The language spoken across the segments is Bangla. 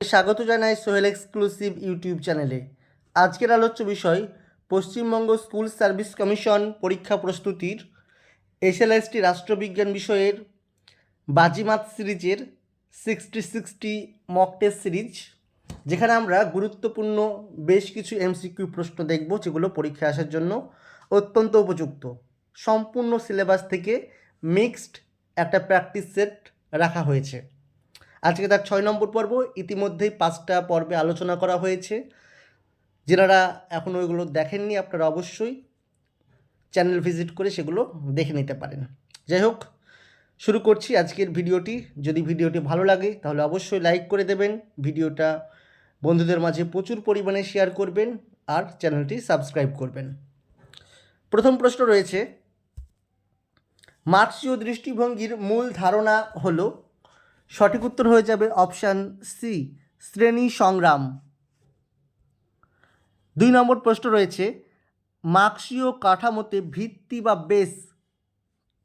স্বাগত জানাই সোহেল এক্সক্লুসিভ ইউটিউব চ্যানেলে। আজকের আলোচ্য বিষয়, পশ্চিমবঙ্গ স্কুল সার্ভিস কমিশন পরীক্ষা প্রস্তুতির এসএলএসটি রাষ্ট্রবিজ্ঞান বিষয়ের বাজিমাত সিরিজের sixty sixty mock test series, যেখানে আমরা গুরুত্বপূর্ণ বেশ কিছু এমসিকিউ প্রশ্ন দেখব, যেগুলো পরীক্ষায় আসার জন্য অত্যন্ত উপযুক্ত। সম্পূর্ণ সিলেবাস থেকে মিক্সড একটা প্র্যাকটিস সেট রাখা হয়েছে। আজকে তার ছয় নম্বর পর্ব, ইতিমধ্যেই পাঁচটা পর্বে আলোচনা করা হয়েছে। যেনারা এখন ওইগুলো দেখেননি, আপনারা অবশ্যই চ্যানেল ভিজিট করে সেগুলো দেখে নিতে পারেন। যাই হোক, শুরু করছি আজকের ভিডিওটি। যদি ভিডিওটি ভালো লাগে, তাহলে অবশ্যই লাইক করে দেবেন। ভিডিওটা বন্ধুদের মাঝে প্রচুর পরিমাণে শেয়ার করবেন আর চ্যানেলটি সাবস্ক্রাইব করবেন। প্রথম প্রশ্ন রয়েছে, মার্ক্সীয় দৃষ্টিভঙ্গির মূল ধারণা হলো সঠিক উত্তর হয়ে যাবে অপশান সি, শ্রেণি সংগ্রাম। দুই নম্বর প্রশ্ন রয়েছে, মার্ক্সীয় কাঠামোতে ভিত্তি বা বেস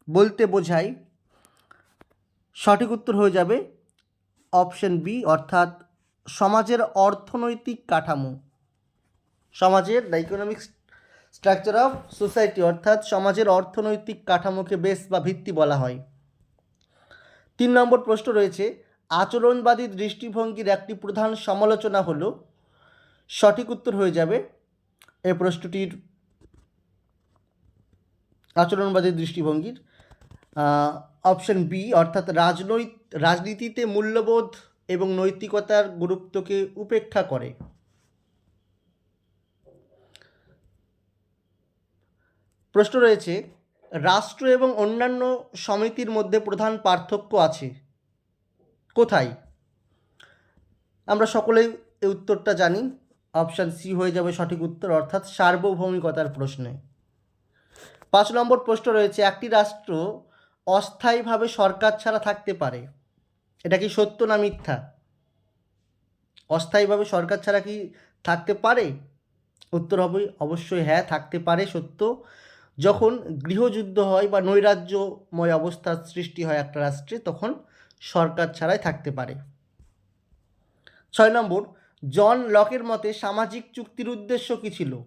বলতে বোঝায়। সঠিক উত্তর হয়ে যাবে অপশন বি, অর্থাৎ সমাজের অর্থনৈতিক কাঠামো। সমাজের the economic structure of society অর্থাৎ সমাজের অর্থনৈতিক কাঠামোকে বেস বা ভিত্তি বলা হয়। তিন নম্বর প্রশ্ন রয়েছে, আচরণবাদী দৃষ্টিভঙ্গির একটি প্রধান সমালোচনা হলো। সঠিক উত্তর হয়ে যাবে এই প্রশ্নটির। আচরণবাদী দৃষ্টিভঙ্গির অপশন বি অর্থাৎ রাজনৈত রাজনীতিতে মূল্যবোধ এবং নৈতিকতার গুরুত্বকে উপেক্ষা করে। প্রশ্ন রয়েছে রাষ্ট্র এবং অন্যান্য সমিতির মধ্যে প্রধান পার্থক্য আছে। কোথায়? আমরা সকলেই এই উত্তরটা জানি। অপশান সি হয়ে যাবে সঠিক উত্তর, অর্থাৎ সার্বভৌমিকতার প্রশ্নে। পাঁচ নম্বর প্রশ্ন রয়েছে, একটি রাষ্ট্র অস্থায়ীভাবে সরকার ছাড়া থাকতে পারে। এটা কি সত্য না মিথ্যা? অস্থায়ীভাবে সরকার ছাড়া কি থাকতে পারে? উত্তর হবে অবশ্যই হ্যাঁ থাকতে পারে সত্য। যখন গৃহযুদ্ধ হয় বা নৈরাজ্যময় অবস্থার সৃষ্টি হয় একটা রাষ্ট্রে, তখন সরকার ছাড়াই থাকতে পারে। ছয় নম্বর, জন লকের মতে সামাজিক চুক্তির উদ্দেশ্য কী ছিল?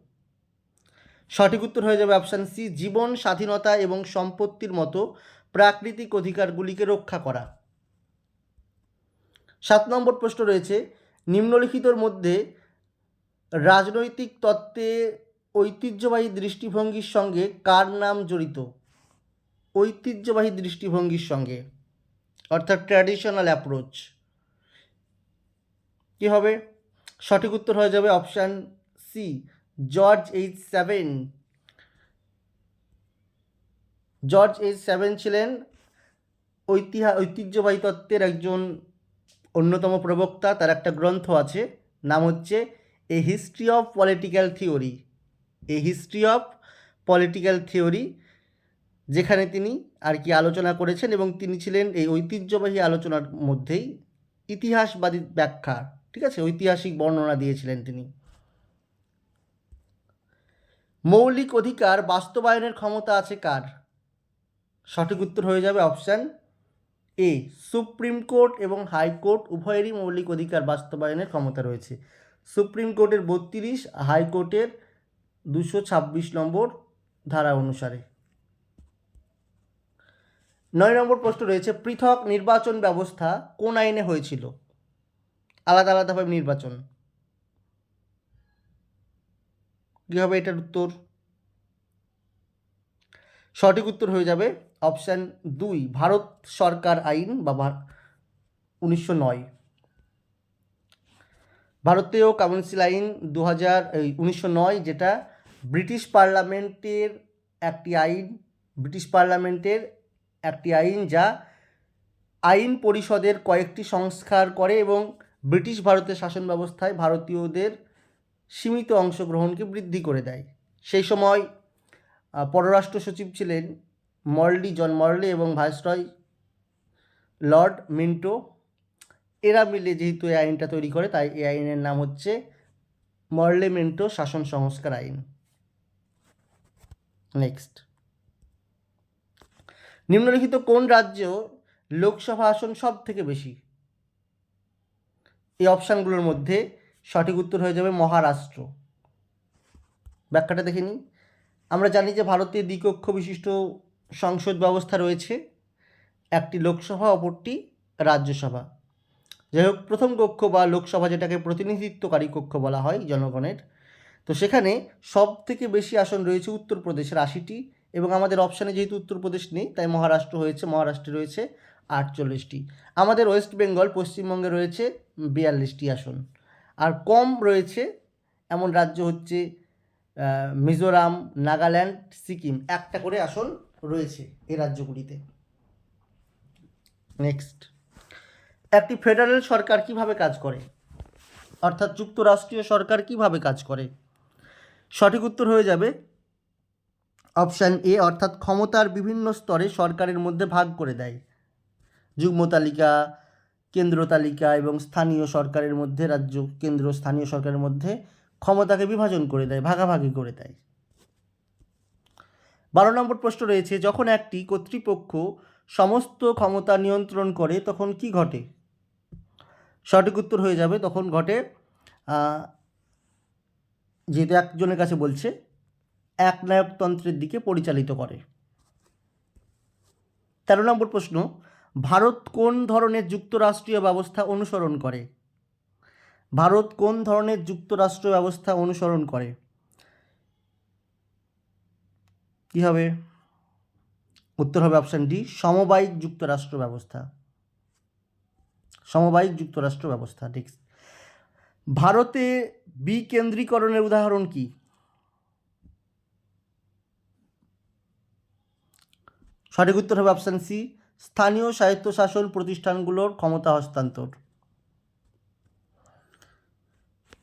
সঠিক উত্তর হয়ে যাবে অপশান সি, জীবন, স্বাধীনতা এবং সম্পত্তির মতো প্রাকৃতিক অধিকারগুলিকে রক্ষা করা। সাত নম্বর প্রশ্ন রয়েছে, নিম্নলিখিতর মধ্যে রাজনৈতিক তত্ত্বে ঐতিহ্যবাহী দৃষ্টিভঙ্গির সঙ্গে কার নাম জড়িত? ঐতিহ্যবাহী দৃষ্টিভঙ্গির সঙ্গে, অর্থাৎ ট্র্যাডিশনাল অ্যাপ্রোচ কী হবে? সঠিক উত্তর হয়ে যাবে option C George H seven George H seven ছিলেন ঐতিহা, ঐতিহ্যবাহী তত্ত্বের একজন অন্যতম প্রবক্তা। তার একটা গ্রন্থ আছে, নাম হচ্ছে a history of political theory a history of political theory যেখানে তিনি আর কি আলোচনা করেছেন এবং তিনি ছিলেন এই ঐতিহ্যবাহী আলোচনার মধ্যেই ইতিহাসবাদী ব্যাখ্যা, ঠিক আছে? ঐতিহাসিক বর্ণনা দিয়েছিলেন তিনি। মৌলিক অধিকার বাস্তবায়নের ক্ষমতা আছে কার? সঠিক উত্তর হয়ে যাবে অপশান এ সুপ্রিম কোর্ট এবং হাইকোর্ট উভয়েরই মৌলিক অধিকার বাস্তবায়নের ক্ষমতা রয়েছে। সুপ্রিম কোর্টের বত্রিশ হাইকোর্টের দুশো ছাব্বিশ নম্বর ধারা অনুসারে। নয় নম্বর প্রশ্ন রয়েছে, পৃথক নির্বাচন ব্যবস্থা কোন আইনে হয়েছিল? আলাদা আলাদাভাবে নির্বাচন। কী হবে এটার উত্তর? সঠিক উত্তর হয়ে যাবে অপশান দুই, ভারত সরকার আইন বা উনিশশো নয়। ভারতীয় কাউন্সিল আইন দু হাজার উনিশশো নয় যেটা ব্রিটিশ পার্লামেন্টের একটি আইন, ব্রিটিশ পার্লামেন্টের একটি আইন যা আইন পরিষদের কয়েকটি সংস্কার করে এবং ব্রিটিশ ভারতের শাসন ব্যবস্থায় ভারতীয়দের সীমিত অংশগ্রহণকে বৃদ্ধি করে দেয়। সেই সময় পররাষ্ট্র সচিব ছিলেন মর্লি জন মর্লি এবং ভাইসরয় লর্ড মিন্টো। এরা মিলে যেহেতু এই আইনটা তৈরি করে, তাই এই আইনের নাম হচ্ছে মর্লে মিন্টো শাসন সংস্কার আইন। নেক্সট নিম্নলিখিত কোন রাজ্য লোকসভা আসন সব থেকে বেশি? এই অপশানগুলোর মধ্যে সঠিক উত্তর হয়ে যাবে মহারাষ্ট্র। ব্যাখ্যাটা দেখে নিই আমরা জানি যে ভারতে দ্বিকক্ষ বিশিষ্ট সংসদ ব্যবস্থা রয়েছে, একটি লোকসভা, অপরটি রাজ্যসভা। যাই হোক, প্রথম কক্ষ বা লোকসভা যেটাকে প্রতিনিধিত্বকারী কক্ষ বলা হয় জনগণের তো সেখানে সব থেকে বেশি আসন রয়েছে উত্তরপ্রদেশের আশিটি এবং আমাদের অপশানে যেহেতু উত্তরপ্রদেশ নেই, তাই মহারাষ্ট্র হয়েছে, মহারাষ্ট্রে রয়েছে আটচল্লিশটি। আমাদের ওয়েস্ট বেঙ্গল, পশ্চিমবঙ্গে রয়েছে বিয়াল্লিশটি আসন। আর কম রয়েছে এমন রাজ্য হচ্ছে মিজোরাম, নাগাল্যান্ড, সিকিম। একটা করে আসন রয়েছে এই রাজ্যগুলিতে। নেক্সট একটি ফেডারেল সরকার কীভাবে কাজ করে? অর্থাৎ যুক্তরাষ্ট্রীয় সরকার কীভাবে কাজ করে? সঠিক উত্তর হয়ে যাবে অপশান এ, অর্থাৎ ক্ষমতার বিভিন্ন স্তরে সরকারের মধ্যে ভাগ করে দেয়। যুগ্ম তালিকা, কেন্দ্র তালিকা এবং স্থানীয় সরকারের মধ্যে, রাজ্য, কেন্দ্র, স্থানীয় সরকারের মধ্যে ক্ষমতাকে বিভাজন করে দেয়, ভাগাভাগি করে দেয়। বারো নম্বর প্রশ্ন রয়েছে, যখন একটি কর্তৃপক্ষ সমস্ত ক্ষমতা নিয়ন্ত্রণ করে, তখন কি ঘটে? সঠিক উত্তর হয়ে যাবে, তখন ঘটে যেহেতু একজনের কাছে বলছে একনায়কতন্ত্রের দিকে পরিচালিত করে। তেরো নম্বর প্রশ্ন, ভারত কোন ধরনের যুক্তরাষ্ট্রীয় ব্যবস্থা অনুসরণ করে? ভারত কোন ধরনের যুক্তরাষ্ট্র ব্যবস্থা অনুসরণ করে? কী হবে? উত্তর হবে অপশান ডি সমবায়িক যুক্তরাষ্ট্র ব্যবস্থা। সমবায়িক যুক্তরাষ্ট্র ব্যবস্থা, ঠিক। ভারতে বিকেন্দ্রীকরণের উদাহরণ কি? সঠিক উত্তর হবে অপশান সি, স্থানীয় স্বায়ত্তশাসন প্রতিষ্ঠানগুলোর ক্ষমতা হস্তান্তর।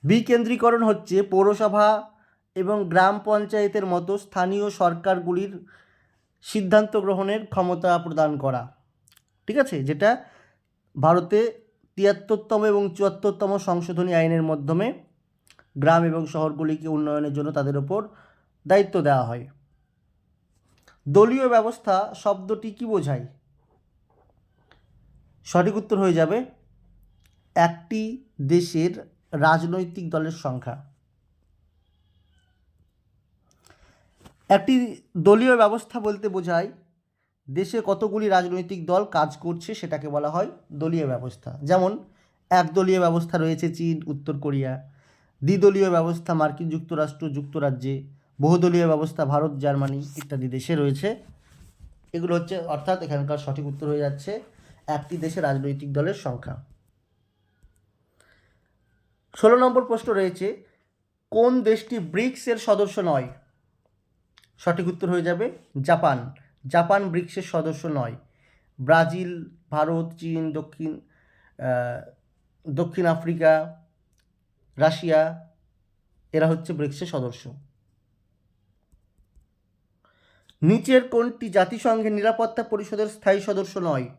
বিকেন্দ্রীকরণ হচ্ছে পৌরসভা এবং গ্রাম পঞ্চায়েতের মতো স্থানীয় সরকারগুলির সিদ্ধান্ত গ্রহণের ক্ষমতা প্রদান করা। ঠিক আছে? যেটা ভারতে তিয়াত্তরতম এবং চুয়াত্তরতম সংশোধনী আইনের মাধ্যমে গ্রাম এবং শহরগুলিকে উন্নয়নের জন্য তাদের ওপর দায়িত্ব দেওয়া হয়। দলীয় ব্যবস্থা শব্দটি কি বোঝায়? সঠিক উত্তর হয়ে যাবে, একটি দেশের রাজনৈতিক দলের সংখ্যা। একটি দলীয় ব্যবস্থা বলতে বোঝায় দেশে কতগুলি রাজনৈতিক দল কাজ করছে সেটাকে বলা হয় দলীয় ব্যবস্থা। যেমন, একদলীয় ব্যবস্থা রয়েছে চীন, উত্তর কোরিয়া। দ্বিদলীয় ব্যবস্থা মার্কিন যুক্তরাষ্ট্র, যুক্তরাজ্যে। বহুদলীয় ব্যবস্থা ভারত, জার্মানি ইত্যাদি দেশে রয়েছে। এগুলো হচ্ছে, অর্থাৎ এখানকার সঠিক উত্তর হয়ে যাচ্ছে, একটি দেশে রাজনৈতিক দলের সংখ্যা। ষোলো নম্বর প্রশ্ন রয়েছে, কোন দেশটি ব্রিক্সের সদস্য নয়? সঠিক উত্তর হয়ে যাবে, জাপান। জাপান ব্রিক্সের সদস্য নয়। ব্রাজিল, ভারত, চীন, দক্ষিণ দক্ষিণ আফ্রিকা, রাশিয়া, এরা হচ্ছে ব্রিক্সের সদস্য। নিচের কোনটি জাতিসংঘের নিরাপত্তা পরিষদের স্থায়ী সদস্য নয়?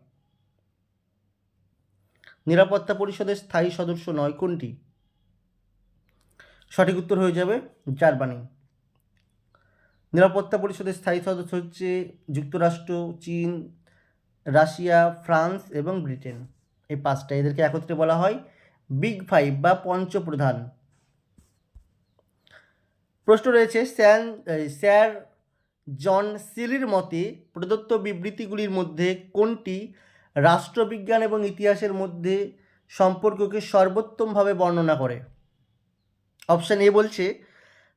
নিরাপত্তা পরিষদের স্থায়ী সদস্য নয় কোনটি? সঠিক উত্তর হয়ে যাবে জার্মানি। নিরাপত্তা পরিষদের স্থায়ী সদস্য হচ্ছে যুক্তরাষ্ট্র, চীন, রাশিয়া, ফ্রান্স এবং ব্রিটেন। এই পাঁচটা এদেরকে একত্রে বলা হয় বিগ ফাইভ বা পঞ্চপ্রধান। প্রশ্ন রয়েছে, স্যান স্যার জন সিলির মতে প্রদত্ত বিবৃতিগুলির মধ্যে কোনটি রাষ্ট্রবিজ্ঞান এবং ইতিহাসের মধ্যে সম্পর্ককে সর্বোত্তমভাবে বর্ণনা করে? অপশান এ বলছে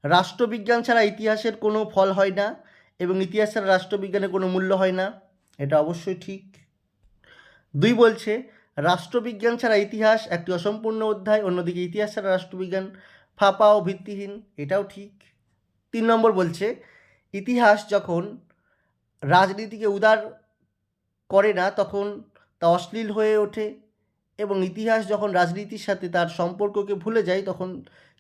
রাষ্ট্রবিজ্ঞান ছাড়া ইতিহাসের কোনো ফল হয় না এবং ইতিহাস ছাড়া রাষ্ট্রবিজ্ঞানের কোনো মূল্য হয় না। এটা অবশ্যই ঠিক। দুই বলছে, রাষ্ট্রবিজ্ঞান ছাড়া ইতিহাস একটি অসম্পূর্ণ অধ্যায়, অন্যদিকে ইতিহাস ছাড়া রাষ্ট্রবিজ্ঞান ফাঁপা ও ভিত্তিহীন, এটাও ঠিক। তিন নম্বর বলছে, ইতিহাস যখন রাজনীতিকে উদার করে না, তখন তা অশ্লীল হয়ে ওঠে এবং ইতিহাস যখন রাজনীতির সাথে তার সম্পর্ককে ভুলে যায়, তখন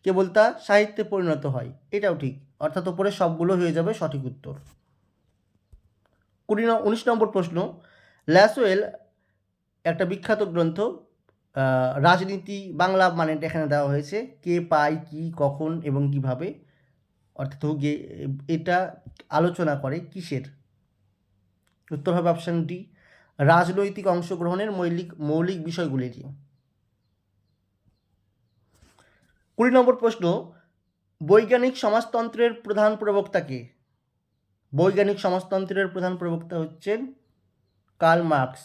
কেবল তা সাহিত্যে পরিণত হয়। এটাও ঠিক। অর্থাৎ ওপরে সবগুলো হয়ে যাবে সঠিক উত্তর। কুড়ি উনিশ নম্বর প্রশ্ন। ল্যাসওয়েল একটা বিখ্যাত গ্রন্থ রাজনীতি, বাংলা মানে এখানে দেওয়া হয়েছে। কে পায় কি, কখন এবং কীভাবে। অর্থাৎ হুগে এটা আলোচনা করে কিসের। উত্তর হবে অপশান ডি রাজনৈতিক অংশগ্রহণের মৌলিক মৌলিক বিষয়গুলি নিয়ে কুড়ি নম্বর প্রশ্ন, বৈজ্ঞানিক সমাজতন্ত্রের প্রধান প্রবক্তা কে? বৈজ্ঞানিক সমাজতন্ত্রের প্রধান প্রবক্তা হচ্ছেন কার্ল মার্কস।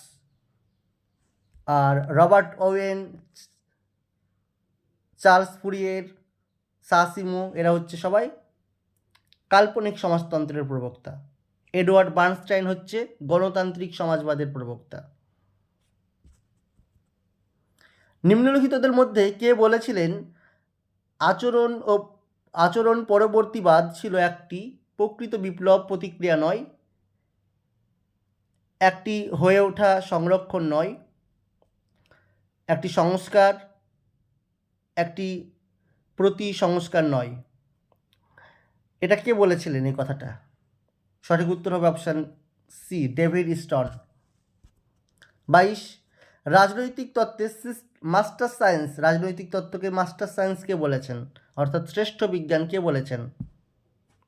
আর রবার্ট ওয়েন, চার্লস ফুরিয়ের, সাসিমো, এরা হচ্ছে সবাই কাল্পনিক সমাজতন্ত্রের প্রবক্তা। এডওয়ার্ড বার্নস্টাইন হচ্ছে গণতান্ত্রিক সমাজবাদের প্রবক্তা। নিম্নলিখিতদের মধ্যে কে বলেছিলেন আচরণ ও আচরণ পরবর্তীবাদ ছিল একটি প্রকৃত বিপ্লব প্রতিক্রিয়া নয়, একটি হয়ে ওঠা সংরক্ষণ নয়, একটি সংস্কার, একটি প্রতি সংস্কার নয়। এটা কে বলেছিলেন এই কথাটা? সঠিক উত্তর হবে অপশান সি, ডেভিড স্টন বাইশ, রাজনৈতিক তত্ত্বের মাস্টার সায়েন্স, রাজনৈতিক তত্ত্বকে মাস্টার সায়েন্স কে বলেছেন? অর্থাৎ শ্রেষ্ঠ বিজ্ঞান কে বলেছেন?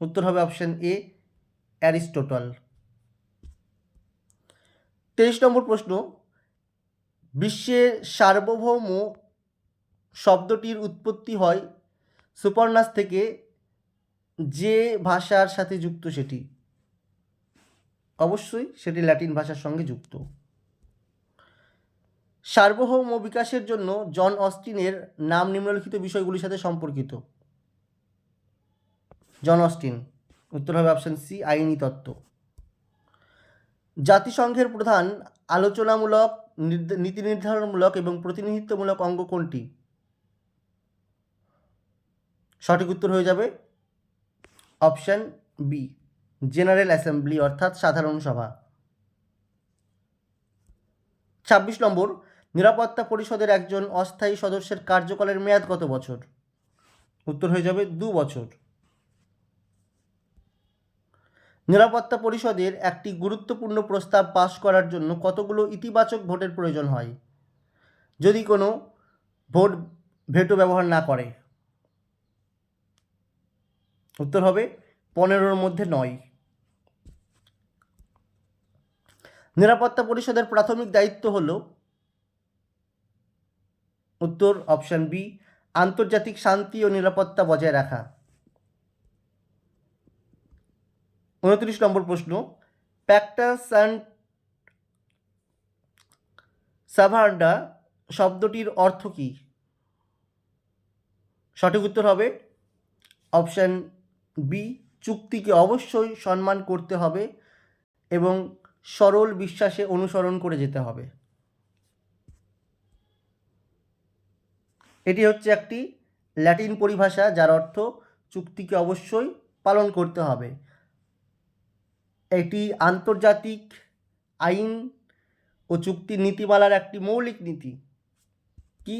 উত্তর হবে অপশান এ অ্যারিস্টোটল। তেইশ নম্বর প্রশ্ন, বিশ্বের সার্বভৌম শব্দটির উৎপত্তি হয় সুপর্ণাস থেকে যে ভাষার সাথে যুক্ত সেটি। অবশ্যই সেটি ল্যাটিন ভাষার সঙ্গে যুক্ত। সার্বভৌম বিকাশের জন্য জন অস্টিনের নাম নিম্নলিখিত বিষয়গুলির সাথে সম্পর্কিত। জন অস্টিন, উত্তর হবে অপশন সি, আইনি তত্ত্ব। জাতিসংঘের প্রধান আলোচনামূলক নীতি নির্ধারণমূলক এবং প্রতিনিধিত্বমূলক অঙ্গ কোনটি? সঠিক উত্তর হয়ে যাবে অপশান বি জেনারেল অ্যাসেম্বলি অর্থাৎ সাধারণ সভা। ছাব্বিশ নম্বর নিরাপত্তা পরিষদের একজন অস্থায়ী সদস্যের কার্যকালের মেয়াদ কত বছর? উত্তর হয়ে যাবে দু বছর। নিরাপত্তা পরিষদের একটি গুরুত্বপূর্ণ প্রস্তাব পাশ করার জন্য কতগুলো ইতিবাচক ভোটের প্রয়োজন হয়? যদি কোনো ভোট ভেটো ব্যবহার না করে। উত্তর হবে পনেরোর মধ্যে নয়। নিরাপত্তা পরিষদের প্রাথমিক দায়িত্ব হল উত্তর, অপশন বি, আন্তর্জাতিক শান্তি ও নিরাপত্তা বজায় রাখা। উনত্রিশ নম্বর প্রশ্ন, প্যাক্টাস অ্যান্ড সাভান্ডা শব্দটির অর্থ কী? সঠিক উত্তর হবে, অপশান বি, চুক্তিকে অবশ্যই সম্মান করতে হবে এবং সরল বিশ্বাসে অনুসরণ করে যেতে হবে। এটি হচ্ছে একটি ল্যাটিন পরিভাষা যার অর্থ চুক্তিকে অবশ্যই পালন করতে হবে। এটি আন্তর্জাতিক আইন ও চুক্তির নীতিমালার একটি মৌলিক নীতি। কি?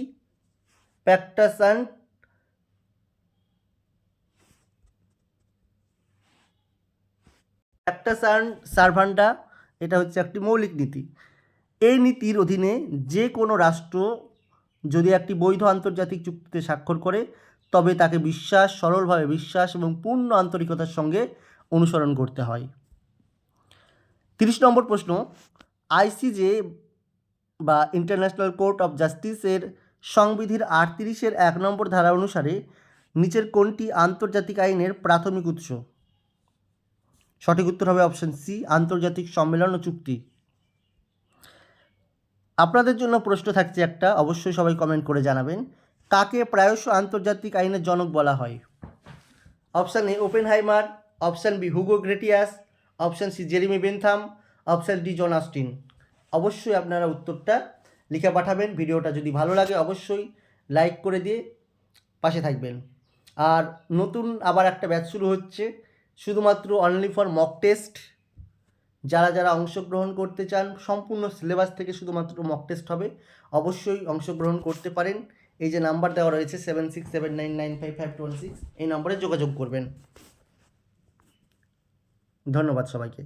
প্যাক্টাস অ্যান্ড প্যাক্টাস অ্যান্ড সার্ভান্ডা এটা হচ্ছে একটি মৌলিক নীতি। এই নীতির অধীনে যে কোনো রাষ্ট্র যদি একটি বৈধ আন্তর্জাতিক চুক্তিতে স্বাক্ষর করে, তবে তাকে বিশ্বাস, সরলভাবে বিশ্বাস এবং পূর্ণ আন্তরিকতার সঙ্গে অনুসরণ করতে হয়। তিরিশ নম্বর প্রশ্ন, আইসিজে বা ইন্টারন্যাশনাল কোর্ট অফ জাস্টিসের সংবিধির আটত্রিশের এক নম্বর ধারা অনুসারে নিচের কোনটি আন্তর্জাতিক আইনের প্রাথমিক উৎস? সঠিক উত্তর হবে অপশন সি, আন্তর্জাতিক সম্মেলন ও চুক্তি। আপনাদের জন্য প্রশ্ন থাকছে একটা, অবশ্যই সবাই কমেন্ট করে জানাবেন। কাকে প্রায়শ আন্তর্জাতিক আইনের জনক বলা হয়? Option A Oppenheimer option B Hugo Grotius option C Jeremy Bentham option D John Austin অবশ্যই আপনারা উত্তরটা লিখে পাঠাবেন, ভিডিওটা যদি ভালো লাগে অবশ্যই লাইক করে দিয়ে পাশে থাকবেন। আর নতুন আবার একটা ব্যাচ শুরু হচ্ছে, শুধুমাত্র অনলি ফর মক টেস্ট যারা যারা অংশগ্রহণ করতে চান, সম্পূর্ণ সিলেবাস থেকে শুধুমাত্র মক টেস্ট হবে। অবশ্যই অংশগ্রহণ করতে পারেন। এই যে নাম্বার দেওয়া রয়েছে seven six seven nine nine five five twenty six এই নম্বরে যোগাযোগ করবেন। ধন্যবাদ সবাইকে।